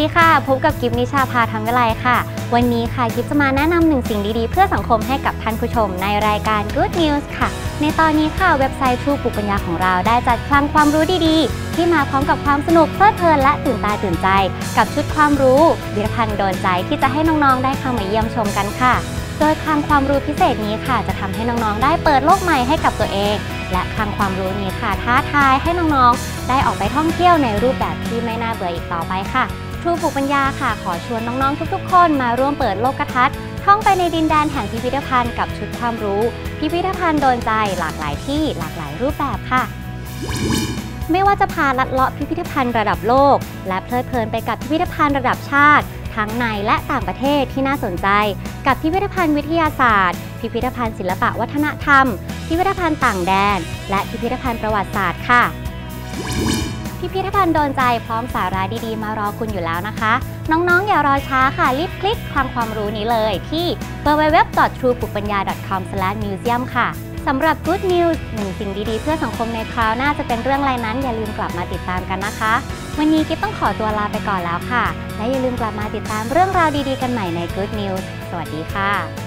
ดีค่ะ พบกับกิฟนิชาพาทำวิไลค่ะ วันนี้ค่ะกิฟจะมาแนะนำหนึ่งสิ่งดีๆ เพื่อสังคมให้กับท่านผู้ชมในรายการ Good News ค่ะ ในตอนนี้ค่ะเว็บไซต์ True ปุกปัญญาของเราได้จัดคลังความรู้ดีๆ ที่มาพร้อมกับความสนุกเพลิดเพลินและตื่นตาตื่นใจ กับชุดความรู้วิรพันธ์โดนใจที่จะให้น้องๆได้เข้ามาเยี่ยมชมกันค่ะ โดยคลังความรู้พิเศษนี้ค่ะ จะทำให้น้องๆได้เปิดโลกใหม่ให้กับตัวเองและคลังความรู้นี้ค่ะท้าทายให้น้องๆ ได้ออกไปท่องเที่ยวในรูปแบบที่ไม่น่าเบื่ออีกต่อไปค่ะ ครูปลูกปัญญาค่ะ ขอชวนน้องๆทุกๆ คนมาร่วมเปิดโลกทัศน์ท่องไปในดินแดนแห่งพิพิธภัณฑ์กับชุดความรู้ พิพิธภัณฑ์โดนใจหลากหลายที่หลากหลายรูปแบบค่ะ ไม่ว่าจะพาลัดเลาะพิพิธภัณฑ์ระดับโลก และเพลิดเพลินไปกับพิพิธภัณฑ์ระดับชาติ ทั้งในและต่างประเทศที่น่าสนใจ กับพิพิธภัณฑ์วิทยาศาสตร์ พิพิธภัณฑ์ศิลปะวัฒนธรรม พิพิธภัณฑ์ต่างแดน และพิพิธภัณฑ์ประวัติศาสตร์ค่ะ พิพิธภัณฑ์โดนใจพร้อมสาระดีๆ มารอคุณอยู่แล้วนะคะ น้องๆ อย่ารอช้าค่ะ รีบคลิกคลังความรู้นี้เลยที่ www.truepupanya.com/museum ค่ะสำหรับ Good News หนึ่งสิ่งดีๆ เพื่อสังคมในคราวหน้าจะเป็นเรื่องอะไรนั้น อย่าลืมกลับมาติดตามกันนะคะ วันนี้กิ๊บต้องขอตัวลาไปก่อนแล้วค่ะ และอย่าลืมกลับมาติดตามเรื่องราวดีๆ กันใหม่ใน Good News สวัสดีค่ะ